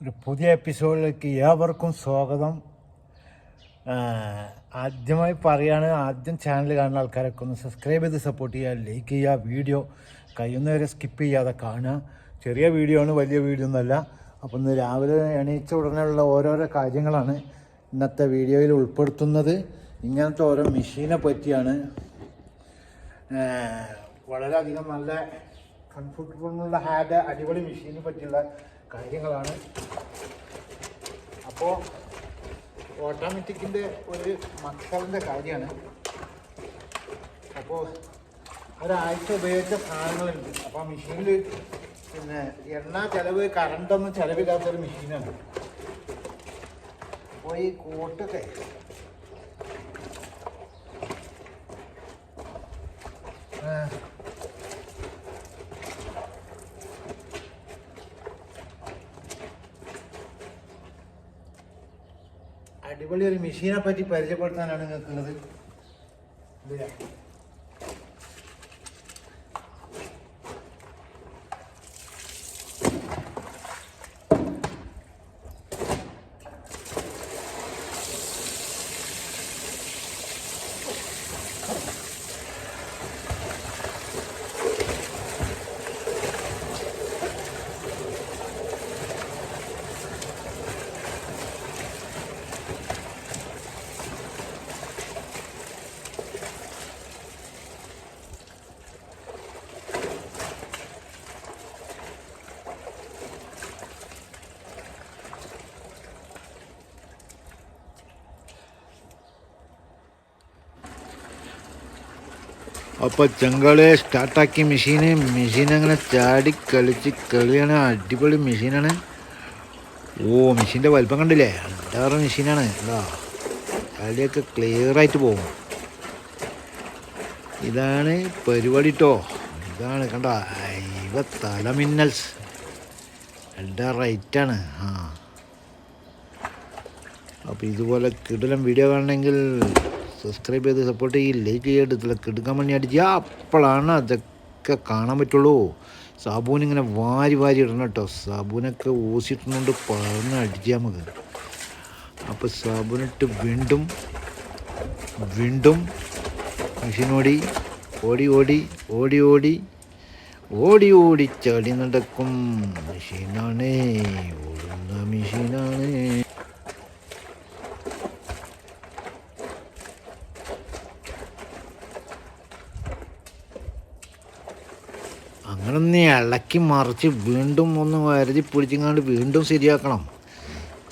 ഒരു പുതിയ എപ്പിസോഡിലേക്ക് ഏവർക്കും സ്വാഗതം. ആദ്യമായി പറയുകയാണ് ആദ്യം ചാനൽ കാണുന്ന ആൾക്കാരൊക്കെ ഒന്ന് സബ്സ്ക്രൈബ് ചെയ്ത് സപ്പോർട്ട് ചെയ്യുക ലൈക്ക് ചെയ്യുക വീഡിയോ കഴിയുന്നവരെ സ്കിപ്പ് ചെയ്യാതെ കാണുക. ചെറിയ വീഡിയോ ആണ് വലിയ വീഡിയോ ഒന്നുമല്ല. അപ്പോൾ ഇന്ന് രാവിലെ എണീച്ച ഉടനെയുള്ള ഓരോരോ കാര്യങ്ങളാണ് ഇന്നത്തെ വീഡിയോയിൽ ഉൾപ്പെടുത്തുന്നത്. ഇങ്ങനത്തെ ഓരോ മെഷീനെ പറ്റിയാണ്. വളരെയധികം നല്ല കംഫർട്ടബിളുള്ള ഹാഡ് അടിപൊളി മെഷീനെ പറ്റിയുള്ള കാര്യങ്ങളാണ്. അപ്പോൾ ഓട്ടോമാറ്റിക്കിന്റെ ഒരു മക്കളിന്റെ കാര്യമാണ്. അപ്പോൾ ഒരാഴ്ച ഉപയോഗിച്ച സാധനങ്ങളുണ്ട്. അപ്പോൾ ആ മെഷീനിൽ പിന്നെ എണ്ണ ചിലവ് കറണ്ടൊന്നും ചിലവില്ലാത്തൊരു മെഷീനാണ് അപ്പോൾ ഈ കോട്ടൊക്കെ അടിപൊളി ഒരു മെഷീനെ പറ്റി പരിചയപ്പെടുത്താനാണ് നിങ്ങൾക്കുള്ളത്. അപ്പോൾ ചെങ്കളെ സ്റ്റാർട്ടാക്കിയ മെഷീന്. മെഷീൻ അങ്ങനെ ചാടി കളിച്ച് കളിയാണ്. അടിപൊളി മെഷീനാണ്. ഓ മെഷീന്റെ വലിപ്പം കണ്ടില്ലേ? അണ്ടാറ് മെഷീനാണ്. അതാ ക്ലിയർ ആയിട്ട് പോകും. ഇതാണ് പരിപാടി കേട്ടോ ഇതാണ് കണ്ട? ഇവ തലമിന്നൽസ് എല്ലാ റൈറ്റാണ് ആ. അപ്പോൾ ഇതുപോലെ കിടലം വീഡിയോ കാണണമെങ്കിൽ സബ്സ്ക്രൈബ് ചെയ്ത് സപ്പോർട്ട് ചെയ്യും ലൈക്ക് ചെയ്യേണ്ടത് കിടക്കാൻ വേണ്ടി അടിച്ച്. അപ്പോഴാണ് അതൊക്കെ കാണാൻ പറ്റുള്ളൂ. സാബൂൻ ഇങ്ങനെ വാരി വാരി ഇടണം കേട്ടോ. സാബൂനൊക്കെ ഓസിട്ടുന്നുണ്ട് പറഞ്ഞ് അടിച്ചാൽ നമുക്ക്. അപ്പോൾ സാബൂനിട്ട് വീണ്ടും വീണ്ടും മെഷീനോടി ഓടി ഓടി ഓടി ഓടി ഓടി ഓടി ചാടി നടക്കും. മെഷീനാണ് ഓടുന്ന മെഷീനാണ് അങ്ങനെ ഒന്ന് ഇളക്കി മറിച്ച് വീണ്ടും ഒന്ന് വരുതി പിടിച്ചിങ്ങാണ്ട് വീണ്ടും ശരിയാക്കണം.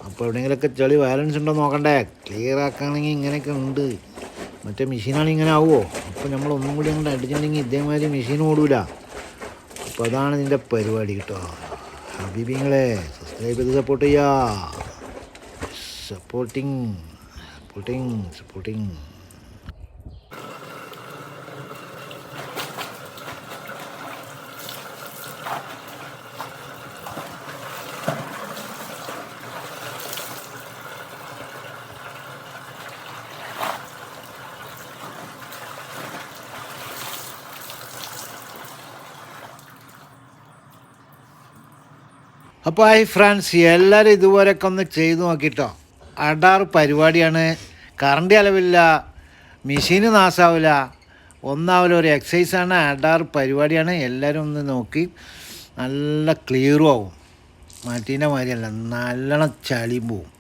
അപ്പോൾ എവിടെയെങ്കിലുമൊക്കെ ചെളി ബാലൻസ് ഉണ്ടോ നോക്കണ്ടേ? ക്ലിയർ ആക്കുകയാണെങ്കിൽ ഇങ്ങനെയൊക്കെ ഉണ്ട്. മറ്റേ മെഷീനാണെങ്കിൽ ഇങ്ങനെ ആവുമോ അപ്പോൾ നമ്മൾ ഒന്നും കൂടി അങ്ങോട്ട് അടിച്ചിട്ടുണ്ടെങ്കിൽ ഇതേമാതിരി മെഷീൻ ഓടൂല. അപ്പോൾ അതാണ് ഇതിന്റെ പരിപാടി കേട്ടോ. ഹബീബിങ്ങളെ സബ്സ്ക്രൈബ് ചെയ്ത് സപ്പോർട്ട് ചെയ്യാ. സപ്പോർട്ടിങ് സപ്പോർട്ടിങ് സപ്പോർട്ടിങ് അപ്പോൾ ഐ ഫ്രണ്ട്സ് എല്ലാവരും ഇതുപോലെയൊക്കെ ഒന്ന് ചെയ്തു നോക്കിട്ടോ. അടാർ പരിപാടിയാണ്. കറണ്ട് അലവില്ല മെഷീന് നാശാവില്ല. ഒന്നാവില്ല ഒരു എക്സസൈസാണ് അടാർ പരിപാടിയാണ്. എല്ലാവരും ഒന്ന് നോക്കി. നല്ല ക്ലിയറും ആവും. മറ്റീന്റെ മാതിരിയല്ല. നല്ലോണം ചളിയും പോവും.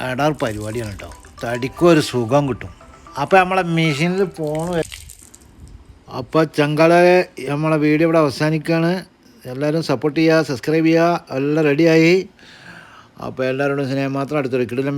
അടാർ പരിപാടിയാണ് കേട്ടോ. തടിക്കും ഒരു സുഖം കിട്ടും. അപ്പോൾ നമ്മളെ മെഷീനിൽ പോണ. അപ്പോൾ ചങ്കളെ നമ്മളെ വീഡിയോ ഇവിടെ അവസാനിക്കുകയാണ് എല്ലാവരും സപ്പോർട്ട് ചെയ്യുക സബ്സ്ക്രൈബ് ചെയ്യുക എല്ലാം റെഡിയായി അപ്പോൾ എല്ലാവരോടും സ്നേഹം മാത്രം. അടുത്തൊരു കിടിലം